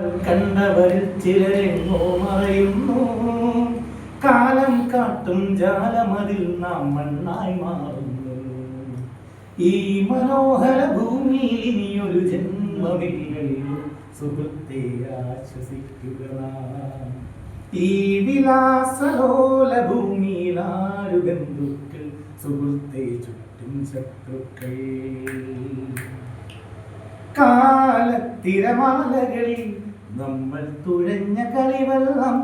കണ്ടവരിൽ ചിലരെങ്ങോ മറയുന്നു. കാലം കാട്ടും ജാലമതിൽ നാം മണ്ണായി മാറുന്നു. ഈ മനോഹര ഭൂമിയിൽ ഇനിയൊരു ജന്മമില്ലല്ലോ. സുഹൃത്തെ ആശ്വസിക്കുക. ഈ വിലാസലോല ഭൂമിയിൽ ആരു ബന്ധുക്കൾ? സുഹൃത്തെ ചുറ്റും ശത്രുക്കൾ. കാലത്തിരമാലകളിൽ നമ്മൾ തുഴഞ്ഞ കളിവെള്ളം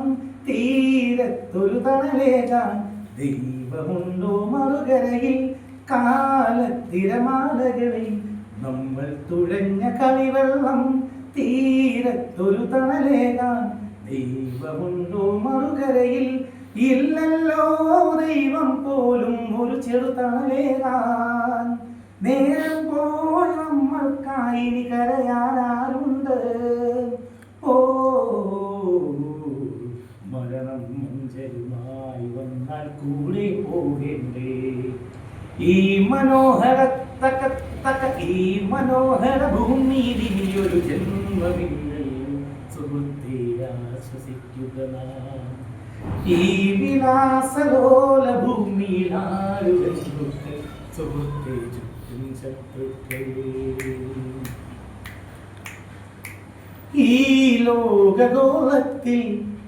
തീരത്തൊരു തണലേകാൻ ദൈവമുണ്ടോ മറുകരയിൽ? കാലത്തിരമാലകളിൽ നമ്മൾ തുഴഞ്ഞ കളിവെള്ളം തീരത്തൊരു തണലേകാൻ ദൈവമുണ്ടോ മറുകരയിൽ? ഇല്ലല്ലോ ദൈവം പോലും ഒരു ചെറുതണലേകാൻ നേരം ഇനി കരയാനാരുണ്ട് ഓ മരണം മഞ്ചരുമായി വന്നാൽ കൂടെ പോകണ്ടേ? ഈ മനോഹര തക തക ഈ മനോഹര ഭൂമിയിൽ ഇനിയൊരു ജന്മമില്ലേ സുഹൃത്തെ ആശ്വസിക്കുക ഈ വിലാസലോല ഭൂമിയിൽ ആരു ബന്ധുക്കൾ സുഹൃത്തെ ഈ ലോകഗോളത്തിൽ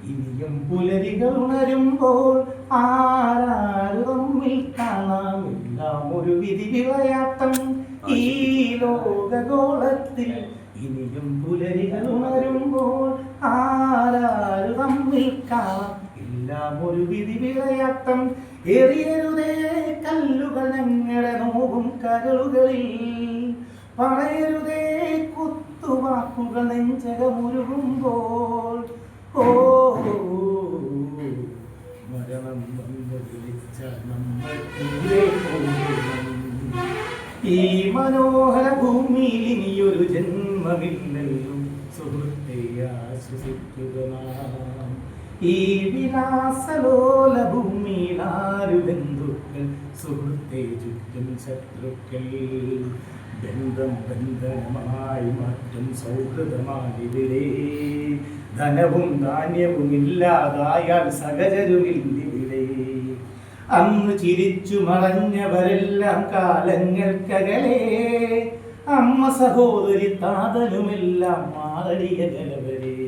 ഇനിയും പുലരികൾ ഉണരുമ്പോൾ ആരാര് തമ്മിൽ കാണാം എല്ലാം ഒരു വിധി വിളയാട്ടം. ഈ ലോകഗോളത്തിൽ ഇനിയും പുലരികൾ ഉണരുമ്പോൾ ആരാര് തമ്മിൽ കാണാം. എല്ലാം ഒരു വിധി വിളയാട്ടം. എറിയരുതേ ഞങ്ങളെ നോവും കരളുകളിൽ പറയരുതേ കുത്തുവാക്കുകൾ നെഞ്ചകമുരുകുമ്പോൾ നമ്മൾ. ഈ മനോഹര ഭൂമിയിൽ ഇനിയൊരു ജന്മമില്ലല്ലോ സുഹൃത്തെ ആശ്വസിക്കുക. ഈ വിലാസലോല ഭൂമിയിൽ ആരു ബന്ധുക്കൾ സുഹൃത്തെ ചുറ്റും ശത്രുക്കൾ ബന്ധം ബന്ധനമായി മാറ്റം സൗഹൃദമാകിവിടെ ധനവും ധാന്യവും ഇല്ലാതായാൽ സഹചരുമില്ലിവിടെ അന്ന് ചിരിച്ചു മറഞ്ഞവരെല്ലാം കാലങ്ങൾക്കകലേ. അമ്മ സഹോദരി താതനുമെല്ലാം മാറടിയകലവരെ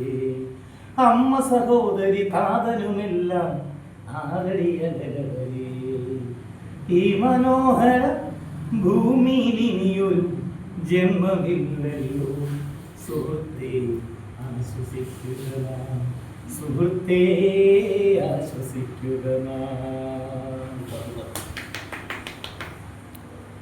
അമ്മ സഹോദരി താതനുമെല്ലാം ഈ മനോഹര ഭൂമിയിൽ ഇനിയൊരു ജന്മമില്ലല്ലോ സുഹൃത്തെ ആശ്വസിക്കുക സുഹൃത്തേ.